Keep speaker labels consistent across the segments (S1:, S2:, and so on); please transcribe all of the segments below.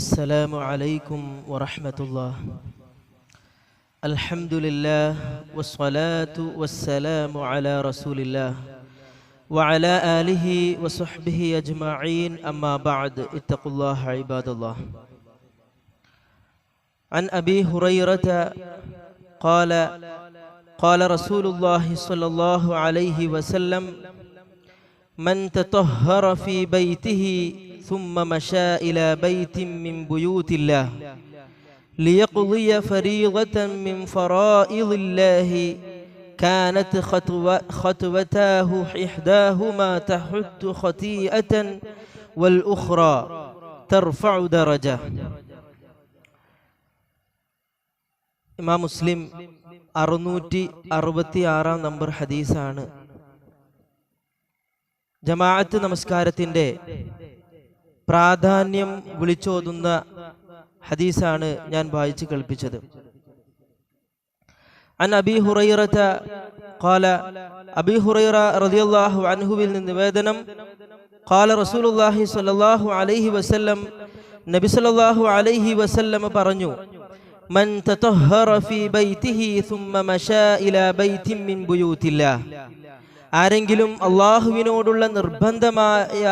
S1: السلام عليكم ورحمة الله. الحمد لله والصلاة والسلام على رسول الله وعلى آله وصحبه أجمعين. أما بعد اتقوا الله عباد الله. عن أبي هريرة قال قال رسول الله صلى الله عليه وسلم من تطهر في بيته ثم مشى إلى بيت من بيوت الله ليقضي فريضة من فرائض الله كانت خطوة خطوتاه إحداهما تحت خطيئة والأخرى ترفع درجة ഇമാം മുസ്ലിം അറുന്നൂറ്റി അറുപത്തി ആറാം നമ്പർ ഹദീസാണ് ജമാഅത്ത് നമസ്കാരത്തിന്റെ പ്രാധാന്യം വിളിച്ചോതുന്ന ഹദീസാണ് ഞാൻ വായിച്ചു കേൾപ്പിച്ചത് അൻ അബി ഹുറൈറത قال അബി ഹുറൈറ റളിയല്ലാഹു അൻഹുവിൽ നിന്ന് നിവേദനം قال റസൂലുള്ളാഹി സ്വല്ലല്ലാഹു അലൈഹി വസല്ലം നബി സല്ലല്ലാഹു അലൈഹി വസല്ലം പറഞ്ഞു മൻ തതഹറ ഫീ ബൈതിഹി ثم മശാ ഇലാ ബൈതിൻ മിൻ ബുയൂത്തില്ലാഹ് ആരെങ്കിലും അള്ളാഹുവിനോടുള്ള നിർബന്ധമായ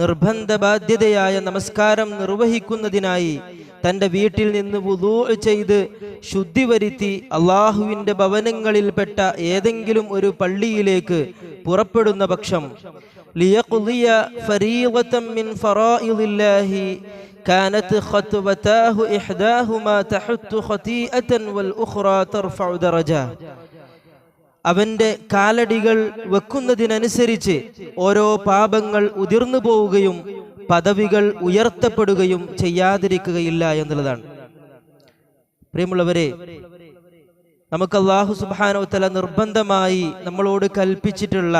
S1: നിർബന്ധ ബാധ്യതയായ നമസ്കാരം നിർവഹിക്കുന്നതിനായി തൻ്റെ വീട്ടിൽ നിന്ന് വുദൂ ചെയ്ത് ശുദ്ധി വരുത്തി അള്ളാഹുവിൻ്റെ ഭവനങ്ങളിൽപ്പെട്ട ഏതെങ്കിലും ഒരു പള്ളിയിലേക്ക് പുറപ്പെടുന്ന പക്ഷം ലിയഖ്ദിയ ഫരീളതൻ മിൻ ഫറായിദില്ലാഹി كانت خطوتاه إحداهما تحت خطيئة والأخرى ترفع درجة അവന്റെ കാലടികൾ വെക്കുന്നതിനനുസരിച്ച് ഓരോ പാപങ്ങൾ ഉതിർന്നു പോവുകയും പദവികൾ ഉയർത്തപ്പെടുകയും ചെയ്യാതിരിക്കുകയില്ല എന്നുള്ളതാണ്. പ്രിയമുള്ളവരെ നമുക്ക് അള്ളാഹു സുബാനോ തല നിർബന്ധമായി നമ്മളോട് കൽപ്പിച്ചിട്ടുള്ള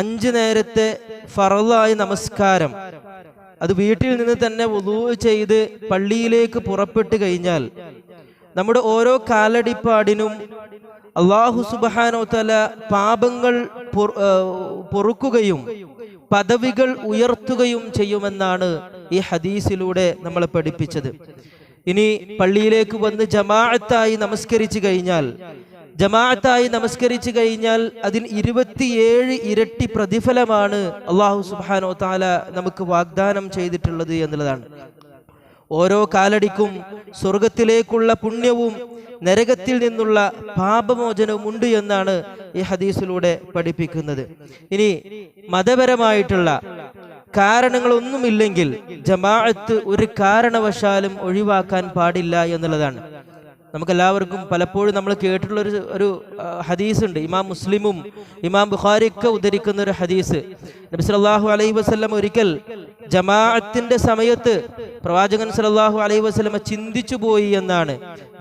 S1: അഞ്ച് നേരത്തെ ഫറലായ നമസ്കാരം. അത് വീട്ടിൽ നിന്ന് തന്നെ വുളൂ ചെയ്ത് പള്ളിയിലേക്ക് പുറപ്പെട്ടു കഴിഞ്ഞാൽ നമ്മുടെ ഓരോ കാലടിപ്പാടിനും അള്ളാഹു സുബാനോത്തല തല പാപങ്ങൾ പൊറുക്കുകയും പദവികൾ ഉയർത്തുകയും ചെയ്യുമെന്നാണ് ഈ ഹദീസിലൂടെ നമ്മളെ പഠിപ്പിച്ചത്. ഇനി പള്ളിയിലേക്ക് വന്ന് ജമാഅത്തായി നമസ്കരിച്ചു കഴിഞ്ഞാൽ ജമാഅത്തായി നമസ്കരിച്ചു കഴിഞ്ഞാൽ അതിൽ ഇരുപത്തിയേഴ് ഇരട്ടി പ്രതിഫലമാണ് അള്ളാഹു സുബാനോ താല നമുക്ക് വാഗ്ദാനം ചെയ്തിട്ടുള്ളത് എന്നുള്ളതാണ്. ഓരോ കാലടിക്കും സ്വർഗത്തിലേക്കുള്ള പുണ്യവും നരകത്തിൽ നിന്നുള്ള പാപമോചനവും ഉണ്ട് എന്നാണ് ഈ ഹദീസിലൂടെ പഠിപ്പിക്കുന്നത്. ഇനി മതപരമായിട്ടുള്ള കാരണങ്ങളൊന്നുമില്ലെങ്കിൽ ജമാഅത്ത് ഒരു കാരണവശാലും ഒഴിവാക്കാൻ പാടില്ല എന്നുള്ളതാണ്. നമുക്കെല്ലാവർക്കും പലപ്പോഴും നമ്മൾ കേട്ടിട്ടുള്ള ഒരു ഒരു ഹദീസ് ഉണ്ട് ഇമാം മുസ്ലിമും ഇമാം ബുഖാരിയൊക്കെ ഉദ്ധരിക്കുന്ന ഒരു ഹദീസ്. നബി സല്ലല്ലാഹു അലൈഹി വസല്ലം ഒരിക്കൽ ജമാഅത്തിന്റെ സമയത്ത് പ്രവാചകൻ സലാഹു അലൈഹി വസ്ലമ ചിന്തിച്ചു പോയി എന്നാണ്.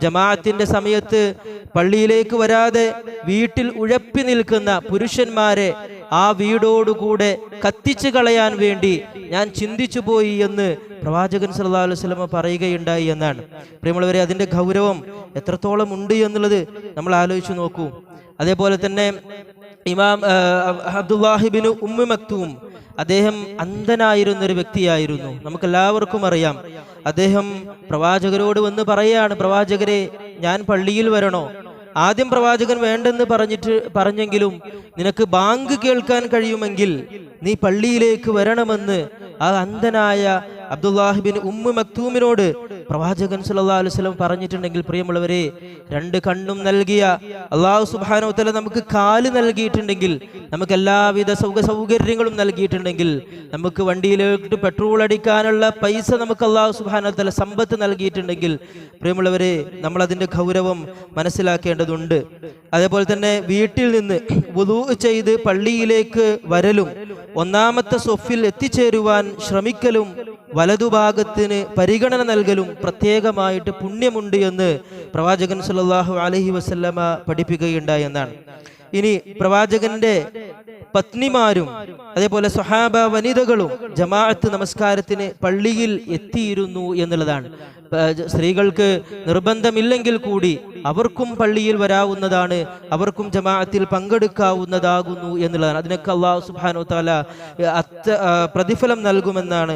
S1: ജമാഅത്തിന്റെ സമയത്ത് പള്ളിയിലേക്ക് വരാതെ വീട്ടിൽ ഉഴപ്പി നിൽക്കുന്ന പുരുഷന്മാരെ ആ വീടോടുകൂടെ കത്തിച്ചു കളയാൻ വേണ്ടി ഞാൻ ചിന്തിച്ചു പോയി എന്ന് പ്രവാചകൻ സല്ലാ അലൈഹി വസല്ലമ പറയുകയുണ്ടായി എന്നാണ്. പ്രിയമുള്ളവരെ അതിന്റെ ഗൗരവം എത്രത്തോളം ഉണ്ട് എന്നുള്ളത് നമ്മൾ ആലോചിച്ചു നോക്കൂ. അതേപോലെ തന്നെ ഇമാം അബ്ദുല്ലാഹിബിന് ഉമ്മു മക്തൂം അദ്ദേഹം അന്ധനായിരുന്ന ഒരു വ്യക്തിയായിരുന്നു. നമുക്ക് എല്ലാവർക്കും അറിയാം. അദ്ദേഹം പ്രവാചകരോട് വന്ന് പറയാണ് പ്രവാചകരെ ഞാൻ പള്ളിയിൽ വരണോ? ആദ്യം പ്രവാചകൻ വേണ്ടെന്ന് പറഞ്ഞിട്ട് പറഞ്ഞെങ്കിലും നിനക്ക് ബാങ്ക് കേൾക്കാൻ കഴിയുമെങ്കിൽ നീ പള്ളിയിലേക്ക് വരണമെന്ന് ആ അന്ധനായ അബ്ദുല്ലാഹിബിൻ ഉമ്മു മക്തൂമിനോട് പ്രവാചകൻ സല്ലല്ലാഹു അലൈഹി വസല്ലം പറഞ്ഞിട്ടുണ്ടെങ്കിൽ പ്രിയമുള്ളവരെ രണ്ട് കണ്ണും നൽകിയ അള്ളാഹു സുബ്ഹാനഹു തല നമുക്ക് കാൽ നൽകിയിട്ടുണ്ടെങ്കിൽ നമുക്ക് എല്ലാവിധ സൗക സൗകര്യങ്ങളും നൽകിയിട്ടുണ്ടെങ്കിൽ നമുക്ക് വണ്ടിയിലേക്ക് പെട്രോൾ അടിക്കാനുള്ള പൈസ നമുക്ക് അള്ളാഹു സുബ്ഹാനഹു തല സമ്പത്ത് നൽകിയിട്ടുണ്ടെങ്കിൽ പ്രിയമുള്ളവരെ നമ്മൾ അതിന്റെ ഗൗരവം മനസ്സിലാക്കേണ്ടതുണ്ട്. അതേപോലെ തന്നെ വീട്ടിൽ നിന്ന് വുതു ചെയ്ത് പള്ളിയിലേക്ക് വരലും ഒന്നാമത്തെ സൊഫിൽ എത്തിച്ചേരുവാൻ ശ്രമിക്കലും വലതുഭാഗത്തിന് പരിഗണന നൽകലും പ്രത്യേകമായിട്ട് പുണ്യമുണ്ട് എന്ന് പ്രവാചകൻ സല്ലാഹു അലഹി വസല്ലമ പഠിപ്പിക്കുകയുണ്ടായി എന്നാണ്. ഇനി പ്രവാചകന്റെ പത്നിമാരും അതേപോലെ സ്വഹാബ വനിതകളും ജമാഅത്ത് നമസ്കാരത്തിന് പള്ളിയിൽ എത്തിയിരുന്നു എന്നുള്ളതാണ്. സ്ത്രീകൾക്ക് നിർബന്ധമില്ലെങ്കിൽ കൂടി അവർക്കും പള്ളിയിൽ വരാവുന്നതാണ് അവർക്കും ജമാഅത്തിൽ പങ്കെടുക്കാവുന്നതാകുന്നു എന്നുള്ളതാണ്. അതിനൊക്കെ അള്ളാഹു സുബാനു താല അത്ത പ്രതിഫലം നൽകുമെന്നാണ്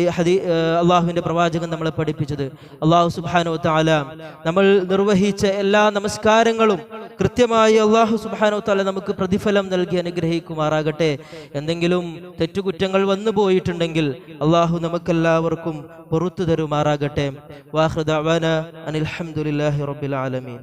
S1: ഈ അള്ളാഹുവിന്റെ പ്രവാചകൻ നമ്മളെ പഠിപ്പിച്ചത്. അള്ളാഹു സുബാനു താല നമ്മൾ നിർവഹിച്ച എല്ലാ നമസ്കാരങ്ങളും കൃത്യമായി അള്ളാഹു സുബാനോ തല നമുക്ക് പ്രതിഫലം നൽകി അനുഗ്രഹിക്കുമാറാകട്ടെ. എന്തെങ്കിലും തെറ്റുകുറ്റങ്ങൾ വന്നു പോയിട്ടുണ്ടെങ്കിൽ അള്ളാഹു നമുക്കെല്ലാവർക്കും പുറത്തു തരുമാറാകട്ടെ. വാഹൃദ അനിൽ അലഹമുല്ലാഹി റബ്ബിൽ ആലമീൻ.